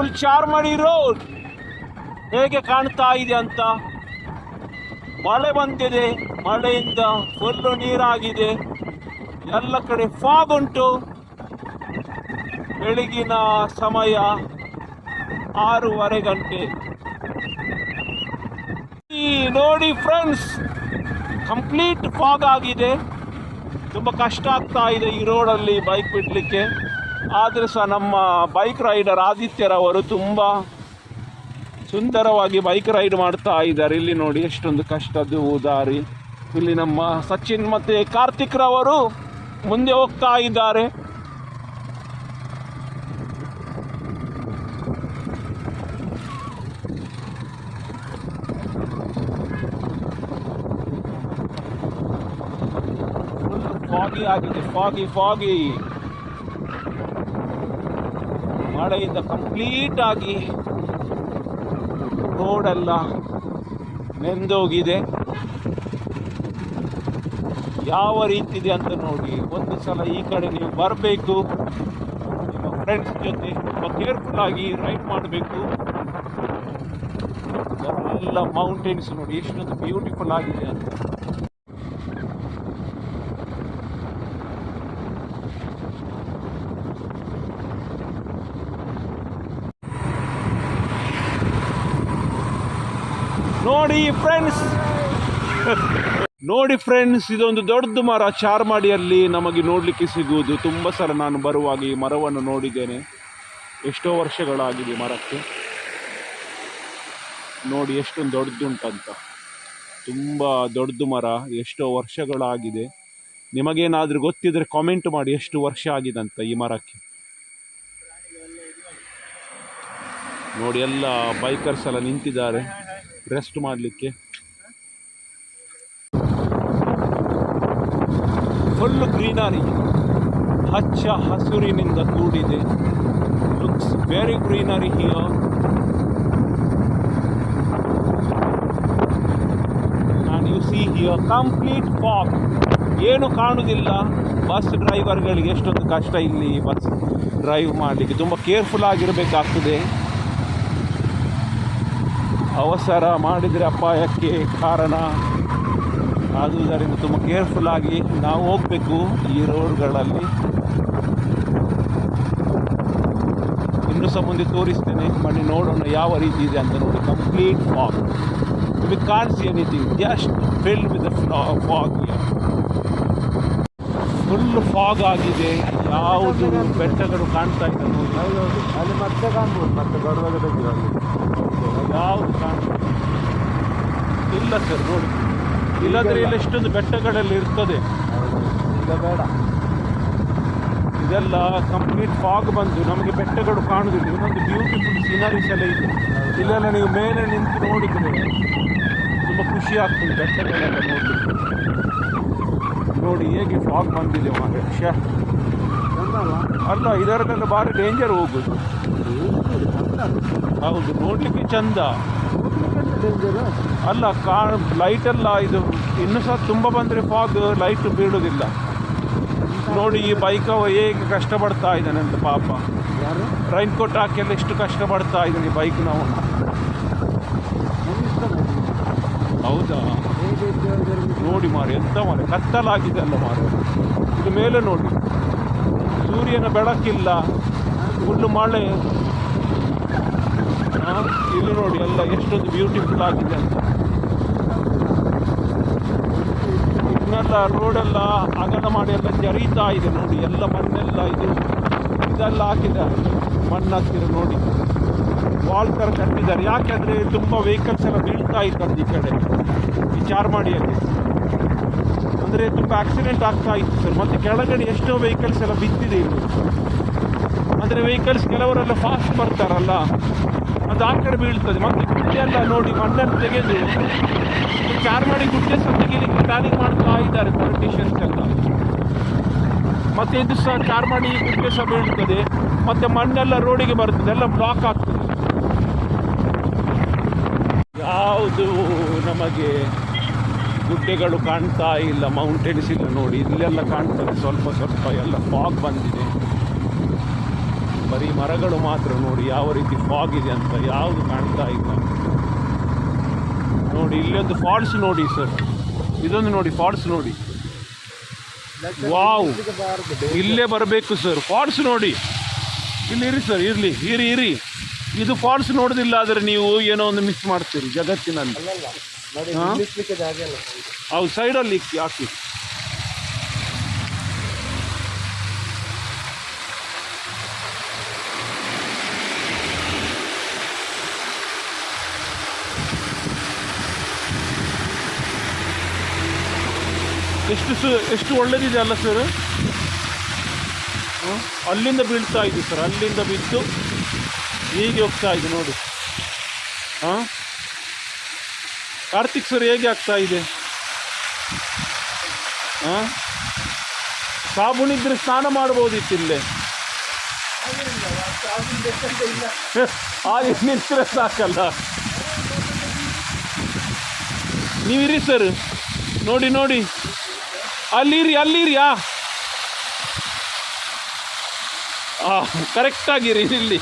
Beautiful Charmadi road ಹೇಗೆ ಕಾಣ್ತಾ ಇದೆ ಅಂತ? ಮಳೆ ಬಂದಿದೆ, ಮಳೆಯಿಂದ ಫುಲ್ಲು ನೀರಾಗಿದೆ. ಎಲ್ಲ ಕಡೆ ಫಾಗ್ ಉಂಟು. ಬೆಳಗಿನ ಸಮಯ ಆರೂವರೆ ಗಂಟೆ. ಈ ನೋಡಿ ಫ್ರೆಂಡ್ಸ್ ಕಂಪ್ಲೀಟ್ ಫಾಗ್ ಆಗಿದೆ. ತುಂಬ ಕಷ್ಟ ಆಗ್ತಾ ಇದೆ ಈ ರೋಡಲ್ಲಿ ಬೈಕ್ ಬಿಡಲಿಕ್ಕೆ. ಆದರೆ ಸಹ ನಮ್ಮ ಬೈಕ್ ರೈಡರ್ ಆದಿತ್ಯರವರು ತುಂಬ ಸುಂದರವಾಗಿ ಬೈಕ್ ರೈಡ್ ಮಾಡ್ತಾ ಇದ್ದಾರೆ. ಇಲ್ಲಿ ನೋಡಿ ಎಷ್ಟೊಂದು ಕಷ್ಟದ್ದು ದಾರಿ. ಇಲ್ಲಿ ನಮ್ಮ ಸಚಿನ್ ಮತ್ತು ಕಾರ್ತಿಕ್ ರವರು ಮುಂದೆ ಹೋಗ್ತಾ ಇದ್ದಾರೆ. ಫಾಗಿ ಆಗಿದೆ. ಫಾಗಿ ಫಾಗಿ ಮಳೆಯಿಂದ ಕಂಪ್ಲೀಟ್ ಆಗಿ ರೋಡೆಲ್ಲ ನೆಂದೋಗಿದೆ. ಯಾವ ರೀತಿ ಇದೆ ಅಂತ ನೋಡಿ, ಒಂದು ಸಲ ಈ ಕಡೆ ನೀವು ಬರಬೇಕು. ನಿಮ್ಮ ಫ್ರೆಂಡ್ಸ್ ಜೊತೆ ತುಂಬ ಕೇರ್ಫುಲ್ ಆಗಿ ರೈಡ್ ಮಾಡಬೇಕು. ಎಲ್ಲ ಮೌಂಟೇನ್ಸ್ ನೋಡಿ, ಎಷ್ಟೊಂದು ಬ್ಯೂಟಿಫುಲ್ ಆಗಿದೆ ಅಂತ ನೋಡಿ ಫ್ರೆಂಡ್ಸ್ ನೋಡಿ ಫ್ರೆಂಡ್ಸ್ ಇದೊಂದು ದೊಡ್ಡ ಮರ ಚಾರ್ಮಾಡಿಯಲ್ಲಿ ನಮಗೆ ನೋಡಲಿಕ್ಕೆ ಸಿಗುವುದು. ತುಂಬ ಸಲ ನಾನು ಬರುವಾಗ ಈ ಮರವನ್ನು ನೋಡಿದ್ದೇನೆ. ಎಷ್ಟೋ ವರ್ಷಗಳಾಗಿದೆ ಮರಕ್ಕೆ. ನೋಡಿ ಎಷ್ಟೊಂದು ದೊಡ್ಡದುಂಟಂತ. ತುಂಬ ದೊಡ್ಡ ಮರ, ಎಷ್ಟೋ ವರ್ಷಗಳಾಗಿದೆ. ನಿಮಗೇನಾದರೂ ಗೊತ್ತಿದ್ರೆ ಕಾಮೆಂಟ್ ಮಾಡಿ ಎಷ್ಟು ವರ್ಷ ಆಗಿದೆ ಅಂತ ಈ ಮರಕ್ಕೆ. ನೋಡಿ ಎಲ್ಲ ಬೈಕರ್ಸ್ ಎಲ್ಲ ನಿಂತಿದ್ದಾರೆ. ರೆಸ್ಟ್ ಮಾಡಲಿಕ್ಕೆ. Full greenery. ಹಚ್ಚ ಹಸುರಿನಿಂದ ಕೂಡಿದೆ. Looks very greenery here and you see here complete fog ಏನು ಕಾಣುವುದಿಲ್ಲ ಬಸ್ ಡ್ರೈವರ್ಗಳಿಗೆ ಎಷ್ಟೊಂದು ಕಷ್ಟ ಇಲ್ಲಿ ಬಸ್ ಡ್ರೈವ್ ಮಾಡಲಿಕ್ಕೆ. ತುಂಬ ಕೇರ್ಫುಲ್ ಆಗಿರಬೇಕಾಗ್ತದೆ. ಅವಸರ ಮಾಡಿದರೆ ಅಪಾಯಕ್ಕೆ ಕಾರಣ. ಆದುದರಿಂದ ತುಂಬ ಕೇರ್ಫುಲ್ ಆಗಿ ನಾವು ಹೋಗಬೇಕು ಈ ರೋಡ್ಗಳಲ್ಲಿ. ಇನ್ನು ಸಹ ಮುಂದೆ ತೋರಿಸ್ತೇನೆ ಬನ್ನಿ ನೋಡೋಣ ಯಾವ ರೀತಿ ಇದೆ ಅಂತ ನೋಡಿ. Complete fog. We can't see anything just filled with fog full fog ಆಗಿದೆ. ಯಾವುದು ಬೆಟ್ಟಗಳು ಕಾಣ್ತಾ ಇದೆ ನೋಡಿ ಅಲ್ಲಿ ಮತ್ತೆ ಕಾಣ್ಬೋದು ಮತ್ತೆ ಬರುವಾಗ ತೆಗಿರಲ್ಲಿ ಯಾವುದು ಕಾಣ್ತಾ ಇಲ್ಲ ಸರ್ ನೋಡಿ. ಇಲ್ಲದ್ರೆ ಇಲ್ಲಿ. ಎಷ್ಟೊಂದು ಬೆಟ್ಟಗಳಲ್ಲಿ ಇರ್ತದೆ. ಈಗ ಬೇಡ. ಇದೆಲ್ಲ ಕಂಪ್ಲೀಟ್ ಫಾಗ್ ಬಂದು ನಮಗೆ ಬೆಟ್ಟಗಳು ಕಾಣುದಿಲ್ಲ. ಇನ್ನೊಂದು ಬ್ಯೂಟಿಫುಲ್ ಸೀನರೀಸ್ ಎಲ್ಲ ಇದೆ. ಇಲ್ಲೆಲ್ಲ ನೀವು ಮೇಲೆ ನಿಂತು ನೋಡಿದ್ರೆ ತುಂಬ ಖುಷಿ ಆಗ್ತದೆ ಬೆಟ್ಟಗಳೆಲ್ಲ ನೋಡಲಿಕ್ಕೆ. ನೋಡಿ ಹೇಗೆ ಫಾಗ್ ಬಂದಿದೆ ಮಾರೆ ಅಲ್ಲ ಇದರಲ್ಲೆಲ್ಲ ಭಾರಿ ಡೇಂಜರ್ ಹೋಗುದು ಹೌದು, ನೋಡ್ಲಿಕ್ಕೆ ಚಂದ. ಅಲ್ಲ, ಕಾ ಲೈಟೆಲ್ಲ ಇದು, ಇನ್ನೂ ಸಹ ತುಂಬ ಬಂದರೆ ಫಾಗ್ ಲೈಟ್ ಬೀಳುವುದಿಲ್ಲ ನೋಡಿ, ಈ ಬೈಕ್ ಹೇಗೆ ಕಷ್ಟಪಡ್ತಾ ಇದ್ದಾನೆ ಅಂತ ಪಾಪ. ರೈನ್ ಕೋಟ್ ಹಾಕಿಲ್ಲ ಎಷ್ಟು ಕಷ್ಟಪಡ್ತಾ ಇದ್ದಾನೆ ಈ ಹೌದಾ ನಾವು ಹೌದಾ? ನೋಡಿ ಮಾರೆ, ಎಂತ ಮಾರೆ, ಕತ್ತಲಾಗಿದೆ ಅಲ್ಲ ಮಾರೆ. ಇದು ಮೇಲೆ ನೋಡಿ. ಸೂರ್ಯನ ಬೆಳಕಿಲ್ಲ. ಹುಲ್ಲು ಮಳೆ. ಇಲ್ಲಿ ನೋಡಿ ಎಲ್ಲ ಎಷ್ಟೊಂದು ಬ್ಯೂಟಿಫುಲ್ ಆಗಿದೆ. ಅಂತ ಇದನ್ನೆಲ್ಲ ರೋಡೆಲ್ಲ ಅಗಲ ಮಾಡಿ ಎಲ್ಲ ಜರೀತಾ ಇದೆ ನೋಡಿ, ಎಲ್ಲ ಮಣ್ಣೆಲ್ಲ ಇದು, ಇದೆಲ್ಲ ಹಾಕಿದ್ದಾರೆ ಮಣ್ಣು ನೋಡಿ. ವಾಲ್ ಥರ ಕಟ್ಟಿದ್ದಾರೆ. ಯಾಕೆಂದರೆ ತುಂಬ ವೆಹಿಕಲ್ಸ್ ಎಲ್ಲ ಬೀಳ್ತಾ ಇದ್ದಾರೆ ಈ ಕಡೆ. ಈ ಚಾರ್ಮಾಡಿಯಲ್ಲಿ ಅಂದರೆ ತುಂಬ ಆಕ್ಸಿಡೆಂಟ್ ಆಗ್ತಾ ಇತ್ತು ಸರ್ ಮತ್ತು ಕೆಳಗಡೆ ಎಷ್ಟೋ ವೆಹಿಕಲ್ಸ್ ಎಲ್ಲ ಬಿದ್ದಿದೆ ಇಲ್ಲಿ. ಅಂದರೆ ವೆಹಿಕಲ್ಸ್ ಕೆಲವರೆಲ್ಲ ಫಾಸ್ಟ್ ಬರ್ತಾರಲ್ಲ. ಅದು ಆ ಕಡೆ ಬೀಳ್ತದೆ. ಮತ್ತು ಗುಡ್ಡೆಲ್ಲ ನೋಡಿ ಮಣ್ಣನ್ನು ತೆಗೆದು ಚಾರ್ಮಾಡಿ ಗುಡ್ಡೆ ಸಹ ತೆಗಿಲಿಕ್ಕೆ ಪ್ಲಾನಿಂಗ್ ಮಾಡ್ತಾ ಇದ್ದಾರೆ ಪೊಲಿಟಿಷಿಯನ್ಸ್ ಎಲ್ಲ. ಮತ್ತು ಇದು ಸಹ ಚಾರ್ಮಾಡಿ ಗುಡ್ಡೆ ಸಹ ಬೀಳ್ತದೆ. ಮತ್ತು ಮಣ್ಣೆಲ್ಲ ರೋಡಿಗೆ ಬರ್ತದೆ. ಎಲ್ಲ ಬ್ಲಾಕ್ ಆಗ್ತದೆ. ಯಾವುದು ನಮಗೆ ಗುಡ್ಡೆಗಳು ಕಾಣ್ತಾ ಇಲ್ಲ ಮೌಂಟೇನ್ಸ್ ಇಲ್ಲ ನೋಡಿ, ಇಲ್ಲೆಲ್ಲ ಕಾಣ್ತದೆ ಸ್ವಲ್ಪ ಸ್ವಲ್ಪ ಎಲ್ಲ ಫಾಗ್ ಬಂದಿದೆ. ಬರೀ ಮರಗಳು ಮಾತ್ರ ನೋಡಿ ಯಾವ ರೀತಿ ಫಾಗ್ ಇದೆ ಅಂತ ಯಾವುದು ಕಾಣ್ತಾ ಇಲ್ಲ. ನೋಡಿ, ಇಲ್ಲೊಂದು ಫಾಲ್ಸ್ ನೋಡಿ ಸರ್ ಇದೊಂದು ನೋಡಿ ಫಾಲ್ಸ್ ನೋಡಿ. ವಾವ್ ಇಲ್ಲೇ ಬರಬೇಕು ಸರ್ ಫಾಲ್ಸ್ ನೋಡಿ. ಇಲ್ಲಿ ಇರಿ ಸರ್ ಇರಲಿ, ಇರಿ ಇರಿ. ಇದು ಫಾಲ್ಸ್ ನೋಡೋದಿಲ್ಲ, ಆದರೆ ನೀವು ಏನೋ ಒಂದು ಮಿಸ್ ಮಾಡ್ತೀರಿ ಜಗತ್ತಿನಲ್ಲಿ. ಅಲ್ಲಲ್ಲ ನೋಡಿ ಹಾ? ನಿಲ್ಲಿಸ್ಲಿಕ್ಕೆ ಜಾಗ ಇಲ್ಲ ಅವು ಸೈಡಲ್ಲಿ ಹಾಕಿ. ಎಷ್ಟು ಸು ಎಷ್ಟು ಒಳ್ಳೇದಿದೆ ಅಲ್ಲ ಸರ್ ಅಲ್ಲಿಂದ ಬೀಳ್ತಾ ಇದೆ ಸರ್ ಅಲ್ಲಿಂದ ಬಿದ್ದು ಹೀಗೆ ಹೋಗ್ತಾ ಇದೆ ನೋಡಿ. ಹಾಂ? ಕಾರ್ತಿಕ್ ಸರ್ ಹೇಗೆ ಆಗ್ತಾ ಇದೆ? ಹಾಂ ಸಾಬೂನಿದ್ರೆ ಸ್ನಾನ ಮಾಡ್ಬೋದಿತ್ತು ಇಲ್ಲೇ ಹಾಗೆ ನಿಂತರೆ ಸಾಕಲ್ಲ. ನೀವಿರಿ ಸರ್? ನೋಡಿ ನೋಡಿ. ಅಲ್ಲಿರಿ ಅಲ್ಲಿರಿ, ಆ. ಕರೆಕ್ಟಾಗಿರಿ ಇಲ್ಲಿ.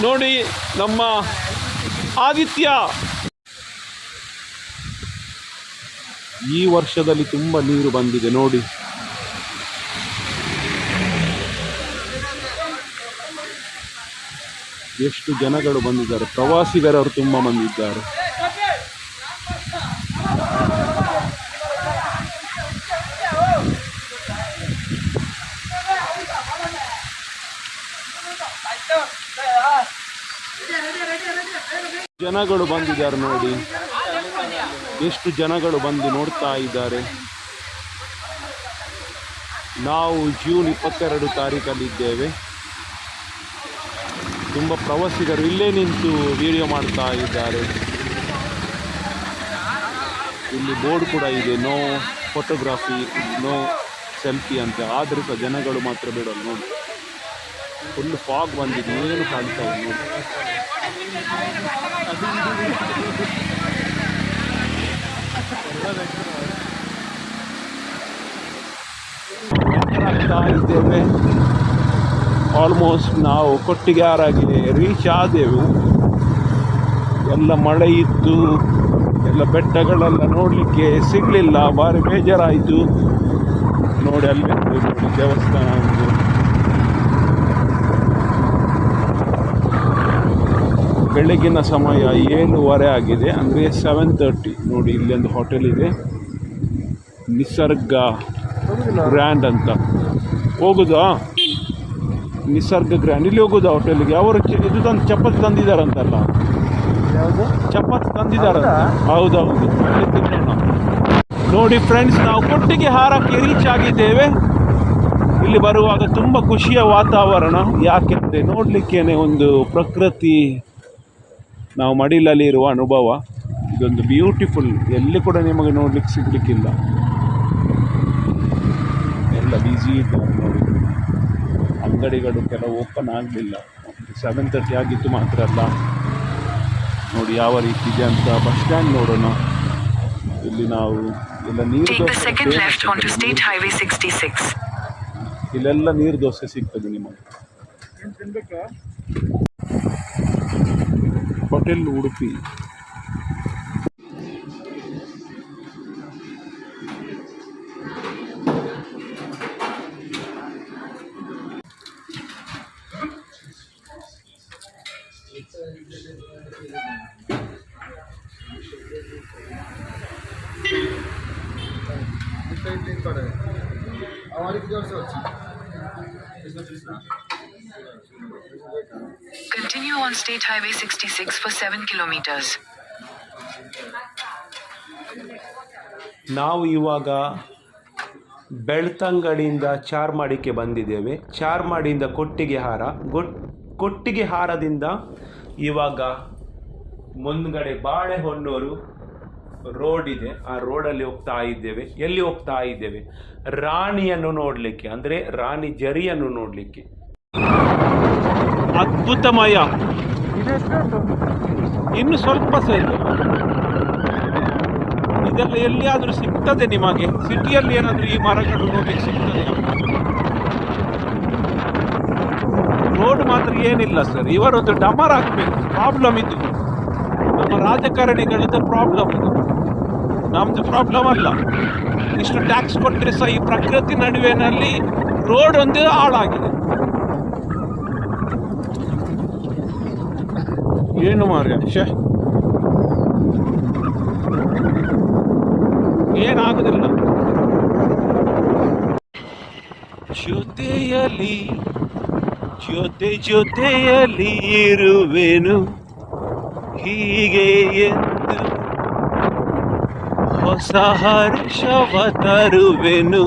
ನೋಡಿ ನಮ್ಮ ಆದಿತ್ಯ. ಈ ವರ್ಷದಲ್ಲಿ ತುಂಬ ನೀರು ಬಂದಿದೆ, ನೋಡಿ. ಎಷ್ಟು ಜನಗಳು ಬಂದಿದ್ದಾರೆ. ಪ್ರವಾಸಿಗರವರು ತುಂಬ ಬಂದಿದ್ದಾರೆ ಜನಗಳು ಬಂದಿದ್ದಾರೆ ನೋಡಿ. ಎಷ್ಟು ಜನಗಳು ಬಂದು ನೋಡ್ತಾ ಇದ್ದಾರೆ? ನಾವು ಜೂನ್ ಇಪ್ಪತ್ತೆರಡು ತಾರೀಕಲ್ಲಿದ್ದೇವೆ. ತುಂಬ ಪ್ರವಾಸಿಗರು ಇಲ್ಲೇ ನಿಂತು ವಿಡಿಯೋ ಮಾಡ್ತಾ ಇದ್ದಾರೆ. ಇಲ್ಲಿ ಬೋರ್ಡ್ ಕೂಡ ಇದೆ, ನೋ ಫೋಟೋಗ್ರಾಫಿ, ನೋ ಸೆಲ್ಫಿ ಅಂತ. ಆದರೂ ಸಹ ಜನಗಳು ಮಾತ್ರ ಬೇಡ ನೋಡಿ. ಫುಲ್ ಫಾಗ್ ಬಂದಿದೆ, ಏನು ಕಾಣ್ತಾ ಇದೆ ಇದ್ದೇವೆ. ಆಲ್ಮೋಸ್ಟ್ ನಾವು ಕೊಟ್ಟಿಗೆಯಾರಾಗಿ ರೀಚ್ ಆದೆವು. ಎಲ್ಲ ಮಳೆ ಇತ್ತು ಎಲ್ಲ ಬೆಟ್ಟಗಳೆಲ್ಲ ನೋಡಲಿಕ್ಕೆ ಸಿಗಲಿಲ್ಲ. ಭಾರಿ ಬೇಜಾರಾಯಿತು. ನೋಡಿ ಅಲ್ಲಿ ದೇವಸ್ಥಾನ ಒಂದು ಬೆಳಗಿನ ಸಮಯ ಏಳುವರೆ ಆಗಿದೆ. ಅಂದರೆ ಸೆವೆನ್ ತರ್ಟಿ ನೋಡಿ ಇಲ್ಲಿ ಒಂದು ಹೋಟೆಲ್ ಇದೆ. ನಿಸರ್ಗ ಗ್ರ್ಯಾಂಡ್ ಅಂತ. ಹೋಗುದಾ? ನಿಸರ್ಗ ಗ್ರ್ಯಾಂಡ್ ಇಲ್ಲಿ ಹೋಗುದಾ ಹೋಟೆಲ್ಗೆ ಅವರು ಇದು ತಂದು ಚಪಾತಿ ತಂದಿದ್ದಾರಂತಲ್ಲ? ಚಪಾತಿ ತಂದಿದ್ದಾರಂತ. ಹೌದೌದು. ತಿನ್ನೋಣ ನೋಡಿ ಫ್ರೆಂಡ್ಸ್ ನಾವು ಕೊಟ್ಟಿಗೆ ಹಾರಕ್ಕೆ ರೀಚ್ ಆಗಿದ್ದೇವೆ. ಇಲ್ಲಿ ಬರುವಾಗ ತುಂಬ ಖುಷಿಯ ವಾತಾವರಣ. ಯಾಕೆಂದರೆ ನೋಡಲಿಕ್ಕೇನೆ ಒಂದು ಪ್ರಕೃತಿ ನಾವು ಮಡಿಲಲ್ಲಿ ಇರುವ ಅನುಭವ ಇದೊಂದು ಬ್ಯೂಟಿಫುಲ್ ಎಲ್ಲಿ ಕೂಡ ನಿಮಗೆ ನೋಡ್ಲಿಕ್ಕೆ ಸಿಗ್ಲಿಕ್ಕಿಲ್ಲ. ಎಲ್ಲ ಬ್ಯುಸಿ ಇದ್ದಾರೆ ನೋಡಿ. ಅಂಗಡಿಗಳು ಕೆಲವು ಓಪನ್ ಆಗಲಿಲ್ಲ. ಸೆವೆನ್ ತರ್ಟಿ ಆಗಿತ್ತು ಮಾತ್ರ ಅಲ್ಲ. ನೋಡಿ ಯಾವ ರೀತಿ ಇದೆ ಅಂತ ಬಸ್ ಸ್ಟ್ಯಾಂಡ್ ನೋಡೋಣ. ಇಲ್ಲಿ ನಾವು ಎಲ್ಲ ನೀರು dosa second famous left onto ಇದೆ. State Highway 66. ಇಲ್ಲೆಲ್ಲ ನೀರು ದೋಸೆ ಸಿಗ್ತದೆ ನಿಮಗೆ. Hotel Udupi Continue on State Highway 66 for 7 kilometers. ನಾವು ಇವಾಗ ಬೆಳ್ತಂಗಡಿಯಿಂದ ಚಾರ್ಮಾಡಿಗೆ ಬಂದಿದ್ದೇವೆ. ಚಾರ್ಮಾಡಿಯಿಂದ ಕೊಟ್ಟಿಗೆ ಹಾರ, ಗೊಟ್, ಕೊಟ್ಟಿಗೆ ಹಾರದಿಂದ ಇವಾಗ ಮುಂದ್ಗಡೆ ಬಾಳೆಹೊನ್ನೂರು ರೋಡ್ ಇದೆ. ಆ ರೋಡಲ್ಲಿ ಹೋಗ್ತಾ ಇದ್ದೇವೆ. ಎಲ್ಲಿ ಹೋಗ್ತಾ ಇದ್ದೇವೆ? ರಾಣಿಯನ್ನು ನೋಡಲಿಕ್ಕೆ, ಅಂದರೆ ರಾಣಿ ಜರಿಯನ್ನು ನೋಡಲಿಕ್ಕೆ. ಅದ್ಭುತಮಯ. ಇನ್ನು ಸ್ವಲ್ಪ ಸೇರಿ. ಇದೆಲ್ಲ ಎಲ್ಲಿಯಾದರೂ ಸಿಗ್ತದೆ ನಿಮಗೆ? ಸಿಟಿಯಲ್ಲಿ ಏನಾದರೂ ಈ ಮರಗಳು ನೋಡ್ಲಿಕ್ಕೆ ಸಿಗ್ತದೆ? ರೋಡ್ ಮಾತ್ರ ಏನಿಲ್ಲ ಸರ್. ಇವರೊಂದು ಡಮರ್ ಹಾಕಬೇಕು. ಪ್ರಾಬ್ಲಮ್ ಇದು. ನಮ್ಮ ರಾಜಕಾರಣಿಗಳದ್ದು ಪ್ರಾಬ್ಲಮ್ ಇದು. ನಮ್ಮದು ಪ್ರಾಬ್ಲಮ್ ಅಲ್ಲ. ಇಷ್ಟು ಟ್ಯಾಕ್ಸ್ ಕೊಟ್ಟರೆ ಸಹ ಈ ಪ್ರಕೃತಿ ನಡುವೆನಲ್ಲಿ ರೋಡ್ ಒಂದು ಹಾಳಾಗಿದೆ. ಏನು ಮಾರ್ಯ ಶೇ ಏನಾಗುದಿಲ್ಲ ಜೊತೆಯಲ್ಲಿ ಜೊತೆ ಇರುವೆನು. ಹೀಗೆ ಎಂದು ಹೊಸ ಹರ್ಷವ ತರುವೆನು.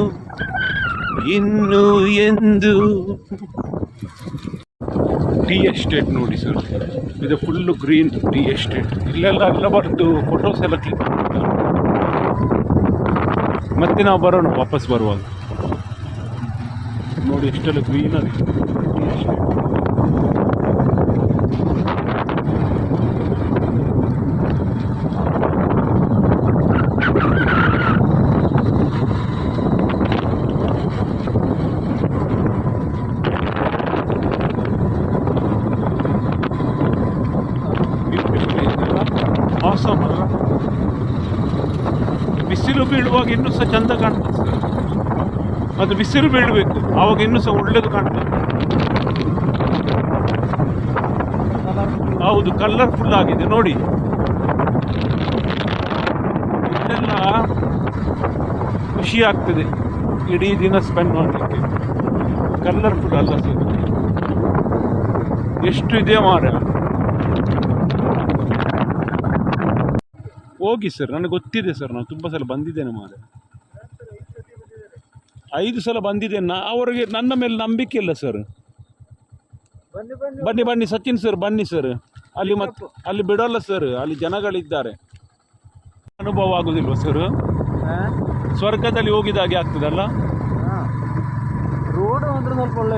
ಇನ್ನು ಎಂದು ಟೀ ಎಸ್ಟೇಟ್ ನೋಡಿ ಸರ್. ಇದು ಫುಲ್ಲು ಗ್ರೀನ್ ಟೀ ಎಸ್ಟೇಟ್. ಇಲ್ಲೆಲ್ಲ ಎಲ್ಲ ಬರ್ದು ಫೋಟೋಸ್ ಎಲ್ಲ ಕ್ಲಿಕ್ ಮತ್ತೆ ನಾವು ಬರೋಣ, ವಾಪಸ್ ಬರುವಾಗ. ನೋಡಿ, ಎಷ್ಟೆಲ್ಲ ಗ್ರೀನರಿ ಆಸಮ್ ಅಲ್ಲ ಬಿಸಿಲು ಬೀಳುವಾಗ ಇನ್ನೂ ಸಹ ಚಂದ ಕಾಣ್ತದೆ ಸರ್ ಅದು ಬಿಸಿಲು ಬೀಳಬೇಕು. ಆವಾಗ ಇನ್ನೂ ಸಹ ಒಳ್ಳೇದು ಕಾಣ್ತದೆ. ಹೌದು ಕಲರ್ಫುಲ್ ಆಗಿದೆ. ನೋಡಿ. ಇದೆಲ್ಲ ಖುಷಿ ಆಗ್ತದೆ. ಇಡೀ ದಿನ ಸ್ಪೆಂಡ್ ಮಾಡಲಿಕ್ಕೆ. ಕಲರ್ಫುಲ್ ಅಲ್ಲ ಸರ್. ಎಷ್ಟು ಇದೆ ಮಾರ. ಹೋಗಿ ಸರ್, ನನಗೆ ಗೊತ್ತಿದೆ ಸರ್. ನಾನು ತುಂಬ ಸಲ ಬಂದಿದ್ದೇನೆ ಮಾರೆ. ಐದು ಸಲ ಬಂದಿದೆ ನಾ ಅವರಿಗೆ ನನ್ನ ಮೇಲೆ ನಂಬಿಕೆ ಇಲ್ಲ ಸರ್ ಬನ್ನಿ ಬನ್ನಿ. ಸಚಿನ್ ಸರ್ ಬನ್ನಿ ಸರ್ ಅಲ್ಲಿ ಮತ್ತೆ ಅಲ್ಲಿ ಬಿಡೋಲ್ಲ ಸರ್ ಅಲ್ಲಿ ಜನಗಳಿದ್ದಾರೆ. ಅನುಭವ ಆಗುದಿಲ್ವ ಸರ್ ಸ್ವರ್ಗದಲ್ಲಿ ಹೋಗಿದಾಗೆ ಆಗ್ತದಲ್ಲ? ರೋಡ್ ಅಂದ್ರೆ ಸ್ವಲ್ಪ ಒಳ್ಳೆ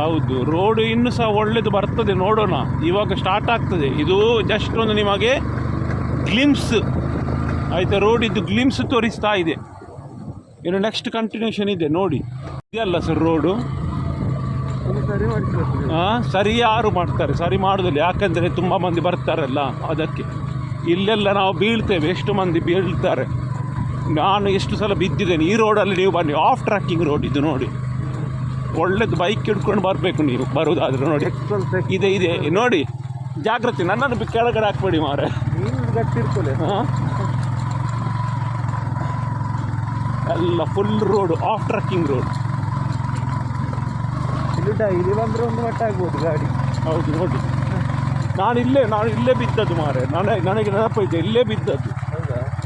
ಹೌದು ರೋಡ್ ಇನ್ನು ಸಹ ಒಳ್ಳೇದು ಬರ್ತದೆ ನೋಡೋಣ. ಇವಾಗ ಸ್ಟಾರ್ಟ್ ಆಗ್ತದೆ. ಇದು ಜಸ್ಟ್ ಒಂದು ನಿಮಗೆ ಗ್ಲಿಮ್ಸ್ ಆಯ್ತಾ? ರೋಡ್ ಇದು ಗ್ಲಿಮ್ಸ್ ತೋರಿಸ್ತಾ ಇದೆ. ಇನ್ನು ನೆಕ್ಸ್ಟ್ ಕಂಟಿನ್ಯೂಷನ್ ಇದೆ ನೋಡಿ. ಇದೆಯಲ್ಲ ಸರ್ ರೋಡು ಹಾಂ ಸರಿ ಯಾರು ಮಾಡ್ತಾರೆ? ಸರಿ ಮಾಡೋದಿಲ್ಲ ಯಾಕಂದರೆ ತುಂಬ ಮಂದಿ ಬರ್ತಾರಲ್ಲ ಅದಕ್ಕೆ. ಇಲ್ಲೆಲ್ಲ ನಾವು ಬೀಳ್ತೇವೆ ಎಷ್ಟು ಮಂದಿ ಬೀಳ್ತಾರೆ? ನಾನು ಎಷ್ಟು ಸಲ ಬಿದ್ದಿದ್ದೇನೆ ಈ ರೋಡಲ್ಲಿ ನೀವು ಬನ್ನಿ ಆಫ್ ಟ್ರ್ಯಾಕಿಂಗ್ ರೋಡ್ ಇದು ನೋಡಿ. ಒಳ್ಳೇದು ಬೈಕ್ ಹಿಡ್ಕೊಂಡು ಬರಬೇಕು ನೀವು ಬರೋದಾದ್ರೆ ನೋಡಿ. ಇದೆ ಇದೆ ನೋಡಿ. ಜಾಗ್ರತೆ ನನ್ನನ್ನು ಕೆಳಗಡೆ ಹಾಕ್ಬೇಡಿ ಮಾರೆ ಹಾಂ ಎಲ್ಲ full road of trekking road ಇಲ್ಲಿ ಬಂದರೆ ಒಂದು ಮಟ್ಟ ಆಗ್ಬೋದು ಗಾಡಿ. ಹೌದು ನೋಡಿ. ನಾನು ಇಲ್ಲೇ ನಾನು ಇಲ್ಲೇ ಬಿದ್ದದ್ದು ಮಾರೆ. ನನಗೆ ನನಗೆ ನೆನಪೈತೆ ಇಲ್ಲೇ ಬಿದ್ದದ್ದು.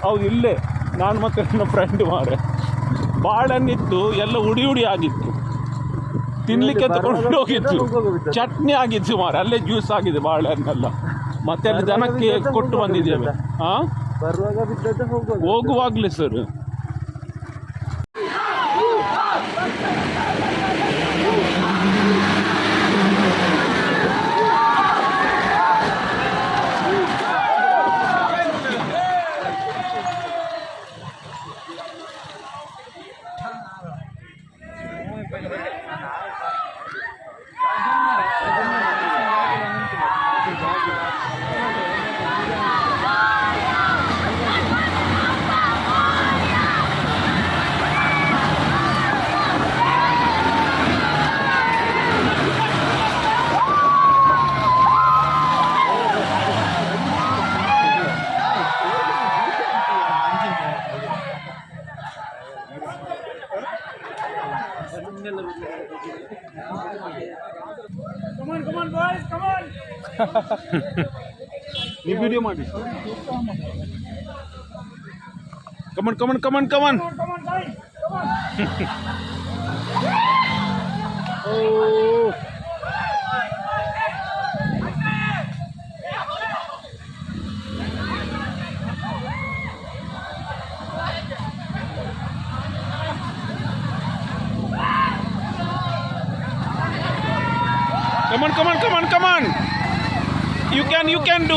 ಹೌದಾ? ಇಲ್ಲೇ. ನಾನು ಮತ್ತೆ ನನ್ನ ಫ್ರೆಂಡ್ ಮಾರೆ. ಬಾಳೆಹಣ್ಣಿತ್ತು ಎಲ್ಲ ಉಡಿ ಉಡಿ ಆಗಿತ್ತು. ತಿನ್ಲಿಕ್ಕೆ ತಗೊಂಡು ಹೋಗಿತ್ತು ಚಟ್ನಿ ಆಗಿತ್ತು ಮಾರೆ ಅಲ್ಲೇ ಜ್ಯೂಸ್ ಆಗಿದೆ ಬಾಳೆಹಣ್ಣೆಲ್ಲ. ಮತ್ತೆ ಅಲ್ಲಿ ಜನಕ್ಕೆ ಕೊಟ್ಟು ಬಂದಿದ್ದೇವೆ. ಹಾಂ ಹೋಗುವಾಗಲೇ ಸರ್ ನೀವು ವಿಡಿಯೋ ಮಾಡಿ come on come on come on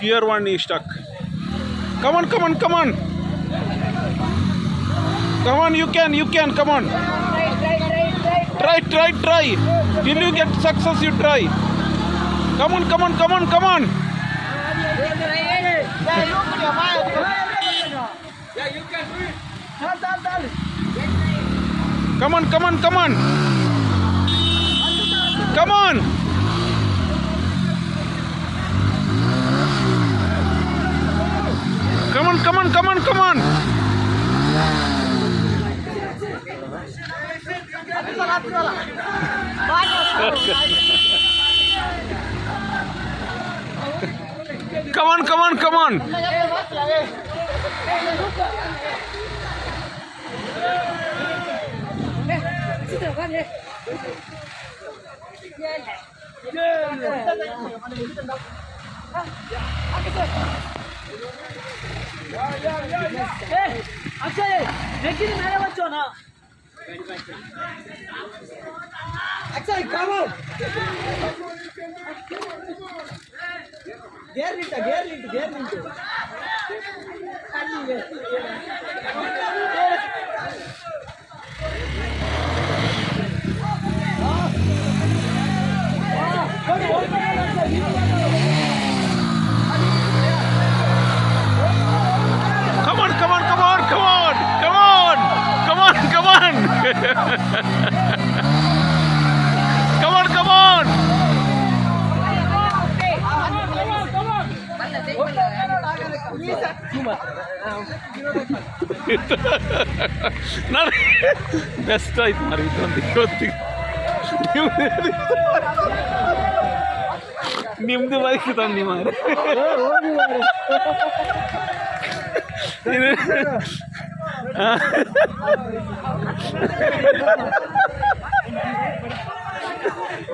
Here one is stuck. Come on, come on, come on. Come on, you can, you can, come on. Try, try, try. Till you get success, you try. Come on, come on, come on, come on. Come on, come on, come on. Come on. Come on, on, come on, come on, come on. come on, come on, come on. Yeah. Akshay రెక్కిని madam వచ్చానా Akshay come out gear నింట gear నింట gear నింట best ಆಯ್ತು ಮಾರಿ ಇದೊಂದು ಇವತ್ತಿಗೆ ನಿಮ್ದು bike ತಂದಿ ಮಾರಿ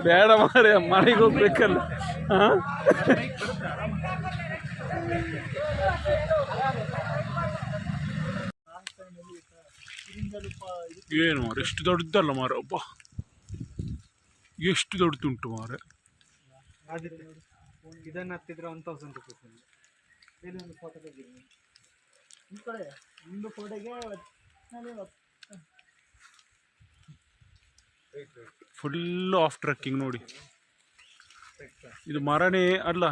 ಬೇಡ ಮಾರಿ ಮನೆಗೆ ಹೋಗ್ಬೇಕಲ್ಲ. ಹಾ ಏನು ಮಾರ? ಎಷ್ಟು ದೊಡ್ಡದಲ್ಲ ಮಾರ? ಒಬ್ಬ ಎಷ್ಟು ದೊಡ್ಡದುಂಟು ಮಾರೆ? ಇದನ್ನ ಹತ್ತಿದ್ರೆ ಒನ್ ತೌಸಂಡ್ ರುಪೀಸ್ ಇಲ್ಲಿ ಒಂದು ಫೋಟೋ ತೆಗಿದ್ದೀನಿ ಈ ಕಡೆ ಒಂದು ಫೋಟೋಗೆ ಫುಲ್ ಆಫ್ ಟ್ರಕ್ಕಿಂಗ್ ನೋಡಿ. ಇದು ಮರನೇ ಅಲ್ಲ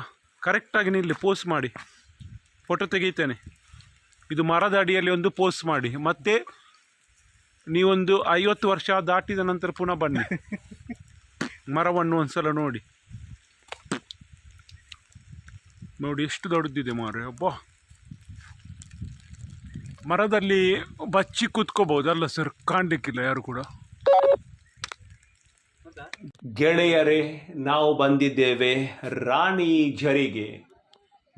ಕರೆಕ್ಟಾಗಿ ನಿಲ್ಲಿ ಪೋಸ್ಟ್ ಮಾಡಿ. ಫೋಟೋ ತೆಗೀತೇನೆ. ಇದು ಮರದ ಅಡಿಯಲ್ಲಿ ಒಂದು ಪೋಸ್ಟ್ ಮಾಡಿ. ಮತ್ತೆ ನೀವೊಂದು ಐವತ್ತು ವರ್ಷ ದಾಟಿದ ನಂತರ ಪುನಃ ಬನ್ನಿ. ಮರವನ್ನು ಒಂದ್ಸಲ ನೋಡಿ. ನೋಡಿ ಎಷ್ಟು ದೊಡ್ಡದಿದೆ ಮಾರೆ. ಅಬ್ಬ. ಮರದಲ್ಲಿ ಬಚ್ಚಿ ಕೂತ್ಕೋಬಹುದು. ಅಲ್ಲ ಸರ್ ಕಾಣಲಿಕ್ಕಿಲ್ಲ ಯಾರು ಕೂಡ. ಗೆಳೆಯರೇ, ನಾವು ಬಂದಿದ್ದೇವೆ ರಾಣಿ ಝರಿಗೆ.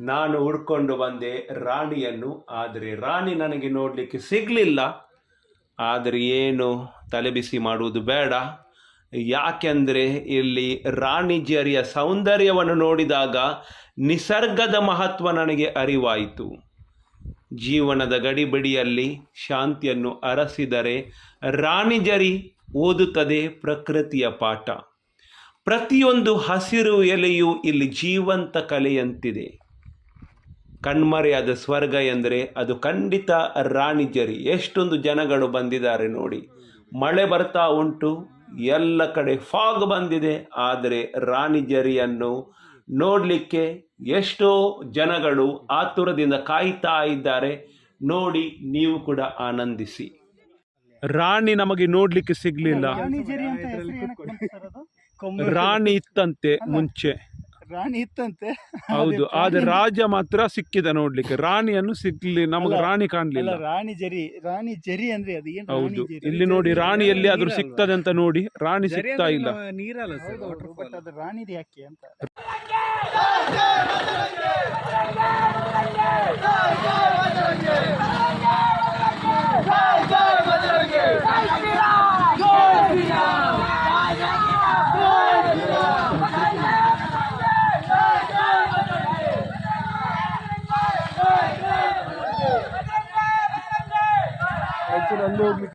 ನಾನು ಹುಡ್ಕೊಂಡು ಬಂದೆ ರಾಣಿಯನ್ನು, ಆದರೆ ರಾಣಿ ನನಗೆ ನೋಡಲಿಕ್ಕೆ ಸಿಗಲಿಲ್ಲ. ಆದರೆ ಏನು ತಲೆಬಿಸಿ ಮಾಡುವುದು ಬೇಡ. ಯಾಕೆಂದರೆ ಇಲ್ಲಿ ರಾಣಿ ಝರಿಯ ಸೌಂದರ್ಯವನ್ನು ನೋಡಿದಾಗ ನಿಸರ್ಗದ ಮಹತ್ವ ನನಗೆ ಅರಿವಾಯಿತು. ಜೀವನದ ಗಡಿಬಿಡಿಯಲ್ಲಿ ಶಾಂತಿಯನ್ನು ಅರಸಿದರೆ ರಾಣಿಜರಿ ಓದುತ್ತದೆ ಪ್ರಕೃತಿಯ ಪಾಠ. ಪ್ರತಿಯೊಂದು ಹಸಿರು ಎಲೆಯೂ ಇಲ್ಲಿ ಜೀವಂತ ಕಲೆಯಂತಿದೆ. ಕಣ್ಮರೆಯಾದ ಸ್ವರ್ಗ ಎಂದರೆ ಅದು ಖಂಡಿತ ರಾಣಿಜರಿ ಎಷ್ಟೊಂದು ಜನಗಳು ಬಂದಿದ್ದಾರೆ ನೋಡಿ. ಮಳೆ ಬರ್ತಾ ಉಂಟು ಎಲ್ಲ ಕಡೆ ಫಾಗ್ ಬಂದಿದೆ ಆದರೆ ರಾಣಿಜರಿಯನ್ನು ನೋಡಲಿಕ್ಕೆ ಎಷ್ಟೋ ಜನಗಳು ಆತುರದಿಂದ ಕಾಯ್ತಾ ಇದ್ದಾರೆ. ನೋಡಿ ನೀವು ಕೂಡ ಆನಂದಿಸಿ. ರಾಣಿ ನಮಗೆ ನೋಡ್ಲಿಕ್ಕೆ ಸಿಗ್ಲಿಲ್ಲ. ರಾಣಿ ಇತ್ತಂತೆ ಮುಂಚೆ. ರಾಣಿ ಇತ್ತಂತೆ. ಹೌದು ಆದ್ರೆ ರಾಜ ಮಾತ್ರ ಸಿಕ್ಕಿದ ನೋಡ್ಲಿಕ್ಕೆ. ರಾಣಿಯನ್ನು ಸಿಗ್ಲಿ ನಮಗೆ ರಾಣಿ ಕಾಣ್ಲಿಲ್ಲ. ರಾಣಿ ಜರಿ ರಾಣಿ ಜರಿ ಅಂದ್ರೆ ಅದು ಏನು ಹೌದು ಇಲ್ಲಿ ನೋಡಿ ರಾಣಿ ಎಲ್ಲಿ ಆದ್ರೂ ಸಿಗ್ತದೆ ಅಂತ ನೋಡಿ ರಾಣಿ ಸಿಗ್ತಾ ಇಲ್ಲ. ನೀರಲ್ಲ ಸರ್ ಬಟ್ ಅದು ರಾಣಿ ಯಾಕೆ ಅಂತ. ಜೈ ಜೈ чиновник.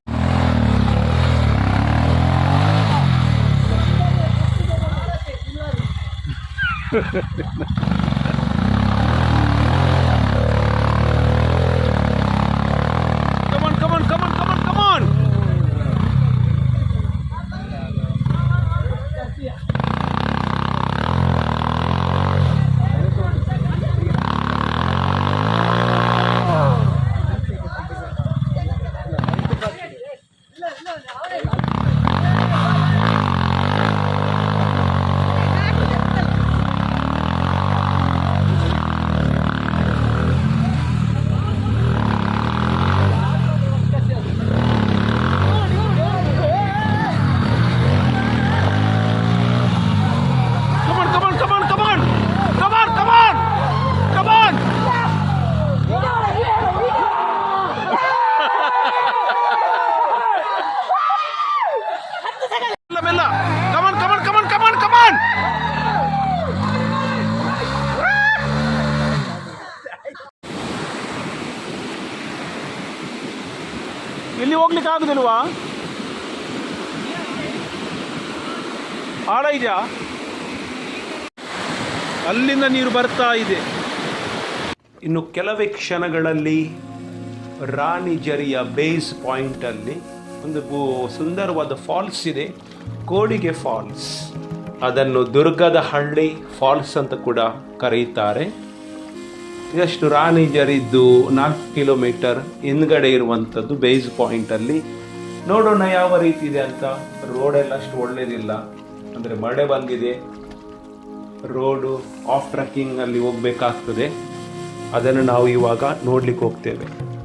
Ha ha ha. ಆಗುದಿಲ್ವಾ? ಆಳ ಇದೆಯಾ? ಅಲ್ಲಿಂದ ನೀರು ಬರ್ತಾ ಇದೆ. ಇನ್ನು ಕೆಲವೇ ಕ್ಷಣಗಳಲ್ಲಿ ರಾಣಿ ಜರಿಯ ಬೇಸ್ ಪಾಯಿಂಟಲ್ಲಿ ಒಂದು ಸುಂದರವಾದ ಫಾಲ್ಸ್ ಇದೆ. ಕೋಡಿಗೆ ಫಾಲ್ಸ್. ಅದನ್ನು ದುರ್ಗದ ಹಳ್ಳಿ ಫಾಲ್ಸ್ ಅಂತ ಕೂಡ ಕರೆಯುತ್ತಾರೆ ಇದಷ್ಟು ರಾಣಿ ಜರಿದ್ದು ನಾಲ್ಕು ಕಿಲೋಮೀಟರ್ ಹಿಂದ್ಗಡೆ ಇರುವಂಥದ್ದು ಬೇಸ್ ಪಾಯಿಂಟಲ್ಲಿ ನೋಡೋಣ ಯಾವ ರೀತಿ ಇದೆ ಅಂತ. ರೋಡೆಲ್ಲ ಅಷ್ಟು ಒಳ್ಳೇದಿಲ್ಲ. ಅಂದರೆ ಮಳೆ ಬಂದಿದೆ. ರೋಡು ಆಫ್ ಟ್ರಕ್ಕಿಂಗ್ ಅಲ್ಲಿ ಹೋಗ್ಬೇಕಾಗ್ತದೆ. ಅದನ್ನು ನಾವು ಇವಾಗ ನೋಡ್ಲಿಕ್ಕೆ ಹೋಗ್ತೇವೆ.